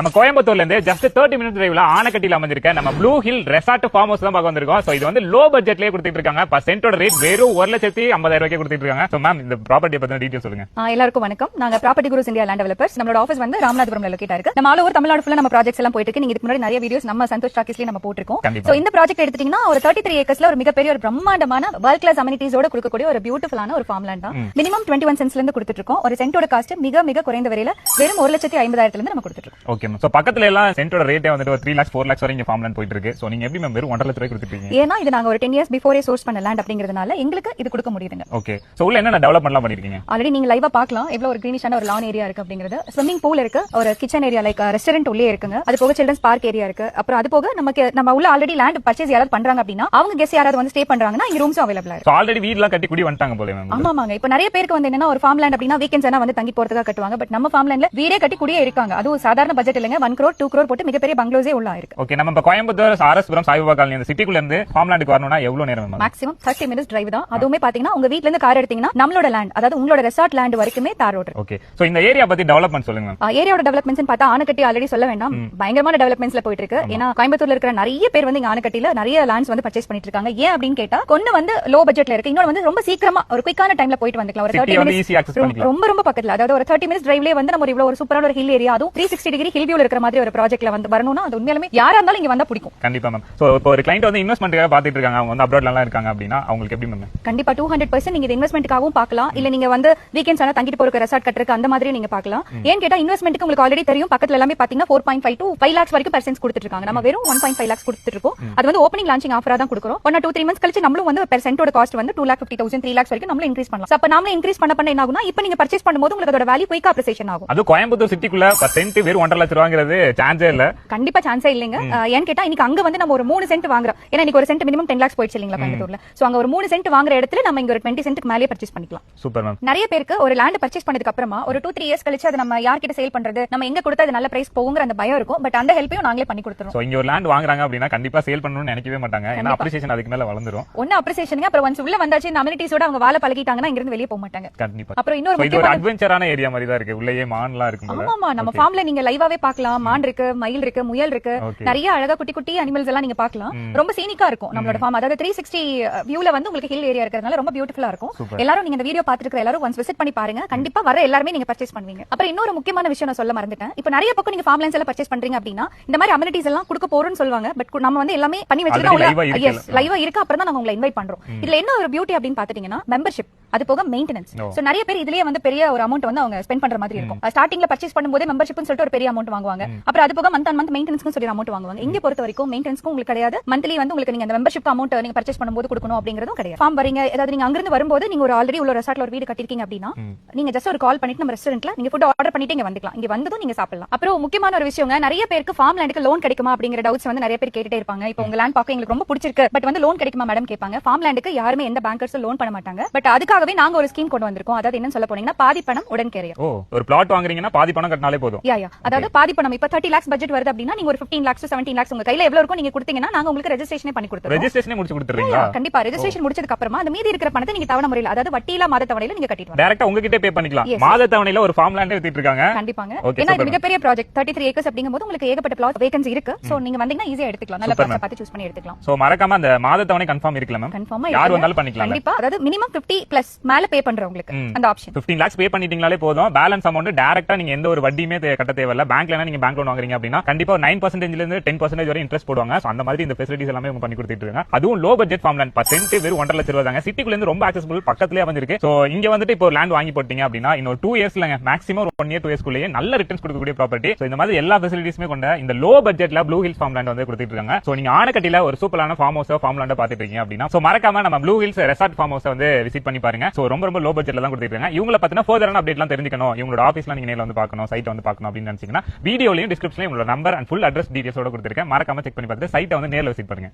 நம்ம கோயம்புத்தூர்ல இருந்து ஜஸ்ட் தேர்ட்டி மினிட்ஸ் டிரைவ்ல ஆனக்கட்டியில் அமைஞ்சிருக்க நம்ம blue hill resort farm house தான் பார்க்க வந்திருக்கோம். சோ இது வந்து லோ பட்ஜெட்லயே கொடுத்துட்டு இருக்காங்க. பர் சென்டோட ரேட் வெறும் ஒரு லட்சத்தி ஐம்பதாயிரம் ரூபாய்க்கு கொடுத்துட்டு இருக்காங்க. சோ மேம் இந்த ப்ராப்பர்ட்டியை பத்தின டீடைல் சொல்லுங்க. எல்லாருக்கும் வணக்கம். நாங்க property cruise India land developers நம்மளோட ஆஃபீஸ் வந்து ராமநாதபுரம்ல லொக்கேட் இருக்கு. நம்ம ஆல் ஓவர் தமிழ்நாடு ஃபுல்லா நம்ம ப்ராஜெக்ட்ஸ் எல்லாம் போயிட்டு இருக்கு. நீங்க இதுக்கு முன்னாடி நிறைய வீடியோஸ் நம்ம சந்தோஷ் டாக்கிஸ்லயே நம்ம போட்டிருக்கோம். சோ இந்த ப்ராஜெக்ட் எடுத்துட்டீங்கன்னா ஒரு தேர்ட்டி த்ரீ ஏக்கர்ஸ்ல ஒரு மிகப்பெரிய ஒரு பிரம்மாண்டமான வேர்ல்ட் கிளாஸ் அமினிட்டிஸோட கொடுக்கக்கூடிய ஒரு பியூட்டிஃபுல்லான ஒரு ஃபார்ம் லேண்ட் தான். மினிமம் டுவெண்ட்டி ஒன் சென்ஸ்ல இருந்து கொடுத்துட்டு இருக்கோம். ஒரு சென்டோட காஸ்ட் மிக மிக குறைந்த விலையில வெறும் ஒரு லட்சத்தி ஐம்பதாயிரத்துல இருந்து நம்ம கொடுத்துட்டு இருக்கோம். மேம் சோ பக்கத்துல எல்லாம் சென்டோட ரேட்டே வந்துட்டு ஒரு த்ரீ லேக்ஸ் ஃபோர் லேக்ஸ் வரைக்கும் ஃபார்ம் போயிட்டு இருக்கு. சோ நீங்க எப்படி மேம் வெறும் ஒன்றரை லட்ச ரூபாய் கொடுத்துருக்கீங்க? ஏன்னா இது நாங்க ஒரு டென் இயர்ஸ் பிஃபோரே சோர்ஸ் பண்ண லேண்ட் அப்படிங்கிறதுனால எங்களுக்கு இது கொடுக்க முடியுதுங்க. ஓகே சோ உள்ள என்னென்ன டெவலப்மெண்ட்லாம் பண்ணிருக்கீங்க? ஆல்ரெடி நீங்க லைவா பார்க்கலாம். எவ்வளவு ஒரு கிரீனிஷான ஒரு லான் ஏரியா இருக்கு அப்படிங்கிறது. ஸ்விம்மிங் பூல் இருக்கு. ஒரு கிச்சன் ஏரியா லைக் ரெஸ்டாரண்ட் உள்ளே இருக்குங்க. அது போக சில்ட்ரன்ஸ் பார்க் ஏரியா இருக்கு. அப்புறம் அது போக நமக்கு நம்ம உள்ள ஆல்ரெடி லேண்ட் பர்ச்சேஸ் யாராவது பண்றாங்க அப்படின்னா அவங்க கெஸ்ட் யாராவது வந்து ஸ்டே பண்றாங்கன்னா இங்க ரூம்ஸ் அவைலபிளா இருக்கு. ஆல்ரெடி வீட்லாம் கட்டி குடி வந்துட்டாங்க போல மேம் ஆமாங்க இப்ப நிறைய பேருக்கு வந்து என்னன்னா ஒரு ஃபார்ம் லேண்ட் அப்படின்னா வீக்கெண்ட்ஸ் வந்து தங்கி போறதுக்காக கட்டுவாங்க. பட் நம்ம ஃபார்ம் லேண்ட்ல வீடே கட்டி குடியே இருக்காங்க. அதுவும் சாதாரண பட்ஜெட் இல்லைங்க. ஒன் crore டூ crore போட்டு மிகப்பெரிய பங்களோஸே உள்ள இருக்கு ஓகே நம்ம இப்ப கோயம்புத்தூர் ஆர்எஸ்புரம் சாய்பாபா காலனி இந்த சிட்டிக்குள்ள இருந்து ஃபார்ம் லேண்டுக்கு வரணும்னா எவ்வளவு நேரம் ma'am maximum thirty minutes drive தான். அதுவுமே பாத்தீங்கன்னா உங்க வீட்ல இருந்து கார் எடுத்தீங்கன்னா நம்மளோட லேண்ட் அதாவது உங்களோட ரெசார்ட் லேண்ட் வரைக்குமே தார் ரோடு ஓகே சோ இந்த ஏரியா பத்தி டெவலப்மெண்ட் சொல்லுங்க ஏரியாவோட டெவலப்மெண்ட்ஸ் பார்த்தா ஆனக்கட்டி ஆல்ரெடி சொல்ல வேண்டாம். பயங்கரமான டெவலப்மெண்ட்ஸ்ல போயிட்டு இருக்கு. ஏன்னா கோயம்புத்தூர்ல இருக்கிற நிறைய பேர் வந்து இங்க ஆனக்கட்டில நிறைய லேண்ட்ஸ் வந்து பர்ச்சேஸ் பண்ணிட்டு இருக்காங்க. ஏன் அப்படின்னு கேட்டா கொண்டு வந்து லோ பட்ஜெட்ல இருக்கு. இன்னொரு வந்து ரொம்ப சீக்கிரமா ஒரு குயிக்கான டைம்ல போயிட்டு வந்துக்கலாம். ஒரு தேர்ட்டி மினிட்ஸ். ரொம்ப ரொம்ப பக்கத்துல. அதாவது ஒரு தேர்ட்டி மினிட்ஸ் டிரைவ்லயே வந்து நம்ம இவ்வளவு ஒரு சூப்பரான ஒரு ஹில் ஏரியா அதுவும் த்ரீ சிக்ஸ்டி டிகிரி ஹில் வியூல இருக்கிற மாதிரி ஒரு ப்ராஜெக்ட்ல வந்து வரணும்னா அது உண்மையிலுமே யாரா இருந்தாலும் இங்க வந்தா பிடிக்கும். கண்டிப்பா மேம் சோ இப்போ ஒரு கிளைண்ட் வந்து இன்வெஸ்ட்மெண்ட்டுக்காக பாத்துட்டு இருக்காங்க. அவங்க வந்து அப்ராட்ல எல்லாம் இருக்காங்க அப்படின்னா அவங்களுக்கு எப்படி மேம் கண்டிப்பா டூ ஹண்ட்ரட் பர்சன்ட் நீங்க இன்வெஸ்ட்மெண்ட்டுக்காகவும் பார்க்கலாம். இல்ல நீங்க வந்து வீக்கெண்ட்ஸ் ஆனா தங்கிட்டு போறதுக்கு ரெசார்ட் கட்டுறதுக்கு அந்த மாதிரி நீங்க பார்க்கலாம். ஏன் கேட்டா இன்வெஸ்ட்மெண்ட்டுக்கு உங்களுக்கு ஆல்ரெடி தெரியும். பக்கத்துல எல்லாமே பாத்தீங்கன்னா four point five to five lakhs வரைக்கும் பெர்சன்ஸ் கொடுத்துட்டு இருக்காங்க. நம்ம வெறும் ஒன் பாயிண்ட் ஃபைவ் லேக்ஸ் கொடுத்துட்டு இருக்கோம் அது வந்து ஓப்பனிங் லான்ச்சிங் ஆஃபரா தான் கொடுக்குறோம். ஒன் டூ த்ரீ மந்த்ஸ் கழிச்சு நம்மளும் வந்து பெர்சென்ட்டோட காஸ்ட் வந்து two lakh fifty thousand three lakhs வரைக்கும் நம்மளும் இன்க்ரீஸ் பண்ணலாம். அப்ப நாமளும் இன்க்ரீஸ் பண்ண பண்ண என்ன ஆகும்னா இப்போ நீங்க பர்ச்சேஸ் பண்ணும்போது உங்களுக்கு அதோட வேல்யூ குயிக் அப்ரிசியேஷன் ஆகும். அது கோயம்புத்தூர் சிட்டிக்குள்ள சென்ட் வெறும் ஒன்றரை லட்ச ரூபாங்கிறது சான்ஸே இல்ல. கண்டிப்பா சான்ஸே இல்லைங்க. ஏன்னு கேட்டா இன்னைக்கு அங்க வந்து நம்ம ஒரு மூணு சென்ட் வாங்குறோம். ஏன்னா இன்னைக்கு ஒரு சென்ட் மினிமம் டென் லேக்ஸ் போயிடுச்சு இல்லைங்களா கோயம்புத்தூர்ல. சோ அங்க ஒரு மூணு சென்ட் வாங்குற இடத்துல நம்ம இங்க ஒரு டுவெண்ட்டி சென்ட்டுக்கு மேலே பர்ச்சேஸ் பண்ணிக்கலாம். Super ma'am. நிறைய பேருக்கு ஒரு லேண்ட் பர்ச்சேஸ் பண்ணதுக்கு அப்புறமா ஒரு டூ த்ரீ இயர்ஸ் கழிச்சு அதை நம்ம யார்கிட்ட சேல் பண்றது நம்ம எங்க கொடுத்தா அது நல்ல பிரைஸ் போகுங்கிற அந்த பயம் இருக்கும். பட் அந்த ஹெல்ப்பையும் நாங்களே பண்ணி கொடுத்துருவோம். சோ இங்க ஒரு லேண்ட் வாங்குறாங்க அப்படின்னா கண்டிப்பா சேல் பண்ணணும்னு நினைக்கவே மாட்டாங்க. ஏன்னா அப்ரிசியேஷன் அதுக்கு மேல வளர்ந்துரும். ஒன்னு அப்ரிசியேஷனுங்க அப்புறம் ஒன்ஸ் உள்ள வந்தாச்சு இந்த அமினிட்டிஸோட அவங்க வாழ பழகிட்டாங்கன்னா இங்க இருந்து வெளியே போக மாட்டாங்க. கண்டிப்பா. அப்புறம் இன்னொரு அட்வென்ச்சரான ஏரியா மாதிரி தான் இருக்கு. உள்ளேயே மான்லாம் இருக்கும் போல ஆமா நம்ம ஃபார்ம்ல நீங்க லைவாவே பார்க்கலாம். மான் இருக்கு மயில் இருக்கு முயல் இருக்கு. நிறைய அழகா குட்டி குட்டி அனிமல்ஸ் எல்லாம் நீங்க பார்க்கலாம். ரொம்ப சீனிக்கா இருக்கும் நம்மளோட ஃபார்ம் அதாவது த்ரீ சிக்ஸ்டி வியூல வந்து உங்களுக்கு ஹில் ஏரியா இருக்கிறதுனால ரொம்ப பியூட்டிஃபுல்லா இருக்கும். எல்லாரும் நீங்க இந்த வீடியோ பாத்துட்டு எல்லாரும் ஒன்ஸ் விசிட் பண்ணி பாருங்க. கண்டிப்பா வர எல்லாருமே நீங்க பர்ச்சேஸ் பண்ணுவீங்க. அப்புறம் இன்னொரு முக்கியமான விஷயம் நான் சொல்ல மறந்துட்டேன். இப்போ நிறைய பக்கம் நீங்க ஃபார்ம் லைன்ஸ் எல்லாம் பர்ச்சேஸ் பண்றீங்க அப்படின்னா இந்த மாதிரி அமினிட்டிஸ் எல்லாம் கொடுக்க போறோம்னு சொல்லுவாங்க. பட் நம்ம வந்து எல்லாமே பண்ணி வச்சிருக்கோம் லைவா இருக்கு. அப்புறம் தான் நாங்க உங்களை இன்வைட் பண்றோம். இதுல என்ன ஒரு பியூட்டி அப்படின்னு பாத்துட்டீங்கன்னா மெம்பர்ஷிப் அது போக மெயின்டெனன்ஸ். சோ நிறைய பேர் இதுலயே வந்து பெரிய ஒரு அமௌண்ட் வந்து அவங்க ஸ்பெண்ட் பண்ற மாதிரி இருக்கும். ஸ்டார்டிங்ல பர்ச்சேஸ் பண்ணும்போதே மெம்பர்ஷிப்னு சொல்லிட்டு ஒரு பெரிய அமௌண்ட் வாங்குவாங்க. அப்புறம் அது போக மந்த் ஆன் மந்த் மெயின்டெனன்ஸ்க்கு சொல்லி அமௌண்ட் வாங்குவாங்க. இங்க பொறுத்த வரைக்கும் மெயின்டெனன்ஸ்க்கு உங்களுக்கு கிடையாது. மந்த்லி வந்து உங்களுக்கு நீங்க அந்த மெம்பர்ஷிப் அமௌண்ட் நீங்க பர்ச்சேஸ் பண்ணும்போது கொடுக்கணும் அப்படிங்கிறதும் கிடையாது. ஃபார்ம் வரீங்க ஏதாவது நீங்க அங்கிருந்து வரும்போது நீங்க ஒரு ஆல்ரெடி உள்ள ரெசார்ட்ல ஒரு வீடு கட்டிருக்கீங்க அப்படின்னா நீங்க ஜஸ்ட் ஒரு கால் பண்ணிட்டு நம்ம ரெஸ்டாரண்ட்ல நீங்க ஃபுட் ஆர்டர் பண்ணிட்டு இங்க வந்துக்கலாம். இங்க வந்ததும் நீங்க சாப்பிடலாம். அப்புறம் முக்கியமான ஒரு விஷயங்க நிறைய பேருக்கு ஃபார்ம் லேண்டுக்கு லோன் கிடைக்குமா அப்படிங்கிற டவுட்ஸ் வந்து நிறைய பேர் கேட்டுட்டே இருப்பாங்க. இப்போ உங்க லேண்ட் பார்க்க எங்களுக்கு ரொம்ப பிடிச்சிருக்கு. பட் வந்து லோன் கிடைக்குமா மேடம் கேட்பாங்க. ஃபார்ம் லேண்டுக்கு யாருமே எந்த பேங்கர்ஸும் லோன் பண்ண மாட்டாங்க. பட் அதுக்காகவே நாங்க ஒரு ஸ்கீம் கொண்டு வந்திருக்கோம். அதாவது என்ன சொல்ல போனீங்கன்னா பாதி பணம் உடன் கேரியர். ஓ ஒரு பிளாட் வாங்குறீங்கன்னா பாதி பணம் கட்டினாலே போதும். யா யா அதாவது பாதி பணம் இப்ப தேர்ட்டி லேக்ஸ் பட்ஜெட் வருது அப்படின்னா நீங்க ஒரு பிப்டீன் லேக்ஸ் செவன்டீன் லேக்ஸ் உங்க கையில எவ்வளவு இருக்கும் நீங்க கொடுத்தீங்கன்னா நாங்க உங்களுக்கு ரெஜிஸ்ட்ரேஷனே பண்ணி கொடுத்துருவோம் ரெஜிஸ்ட்ரேஷனே முடிச்சு கொடுத்துறீங்களா கண்டிப்பா. ரெஜிஸ்ட்ரேஷன் முடிச்சதுக்கு அப்புறமா அந்த மீதி இருக்கிற பணத்தை நீங்க தவணை முறையில் அதாவது வட்டியில்லா மாத தவணையில நீங்க கட்டிட்டு. டைரக்டா உங்ககிட்ட பே பண்ணிக்கலாம். மாத தவணையில ஒரு ஃபார்ம் லேண்டே வித்துட்டு இருக்காங்க. கண்டிப்பாங்க. ஏன்னா இது. மிகப்பெரிய ப்ராஜெக்ட் தேர்ட்டி த்ரீ ஏக்கர்ஸ் அப்படிங்கும்போது உங்களுக்கு ஏகப்பட்ட பிளாட் வேகன்சி இருக்கு. சோ நீங்க வந்தீங்கன்னா ஈஸியா எடுத்துக்கலாம். நல்ல பிளாட் பார்த்து சூஸ் பண்ணி எடுத்துக்கலாம். சோ மறக்காம அந்த மாத தவணை கன்ஃபார்ம் இருக்குல்ல மேம் கன்ஃபார்மா யார் வந்தாலும் பண்ணிக்கலாம் கண்டிப்பா. அதாவது மினிமம் 50 பிளஸ் மேல பே பண்றவங்களுக்கு அந்த ஆப்ஷன் 15 லேக்ஸ் பே பண்ணிட்டீங்களே போதும். பேலன்ஸ் அமௌண்ட் டைரக்டா நீங்க எந்த ஒரு வட்டியுமே கட்ட தேவையில்ல. பேங்க்ல நீங்க பேங்க் லோன் வாங்குறீங்க அப்படின்னா கண்டிப்பா நைன் பர்சன்டேஜ்ல இருந்து டென் பர்சன்டேஜ் வரை இன்ட்ரெஸ்ட் போடுவாங்க. அந்த மாதிரி இந்த ஃபெசிலிட்டிஸ் எல்லாமே பண்ணி கொடுத்துட்டு இருக்காங்க. அதுவும் low budget farm land percent வெறும் ஒன்றரை லட்சம் ரூபாய் சிட்டிக்குள்ள இருந்து ரொம்ப ஆக்சசிபிள் பக்கத்துலயே வந்துருக்கு சோ இங்க வந்துட்டு இப்போ லேண்ட் வாங்கி போட்டீங்க அப்படின்னா இன்னொரு டூ இயர்ஸ்லங்க மேக்ஸிமம் ஒன் இயர் டூ இயர்ஸ்க்குள்ளேயே நல்ல ரிட்டர்ன்ஸ் கொடுக்கக்கூடிய ப்ராப்பர்ட்டி சோ இந்த மாதிரி எல்லா ஃபெசிலிட்டிஸுமே கொண்ட இந்த லோ பட்ஜெட்ல ப்ளூ ஹில்ஸ் ஃபார்ம் லேண்ட் வந்து கொடுத்துட்டு இருக்காங்க. சோ நீங்க ஆனக்கட்டில ஒரு சூப்பரான ஃபார்ம் ஹவுஸ் ஃபார்ம் லேண்ட் பாத்துட்டு இருக்கீங்க அப்படின்னா சோ மறக்காம நம்ம blue hills resort farm house வந்து விசிட் பண்ணி பாருங்க. சோ ரொம்ப ரொம்ப லோ பட்ஜெட்ல தான் கொடுத்துருக்காங்க இருக்காங்க. இவங்கள ஃபர்தரான அப்டேட்லாம் தெரிஞ்சுக்கணும். இவங்களோட ஆஃபீஸ்ல நீங்க நேரில் வந்து பார்க்கணும் சைட் வந்து பார்க்கணும் அப்படின்னு நினைச்சீங்கன்னா வீடியோலையும் டிஸ்கிரிப்ஷன்லயும் உங்களோட நம்பர் அண்ட் ஃபுல் அட்ரஸ் டீடைல்ஸோட கொடுத்துருக்கேன். மறக்காம செக் பண்ணி பார்த்துட்டு சைட்டை வந்து நேரில் விசிட் பண்ணுங்க.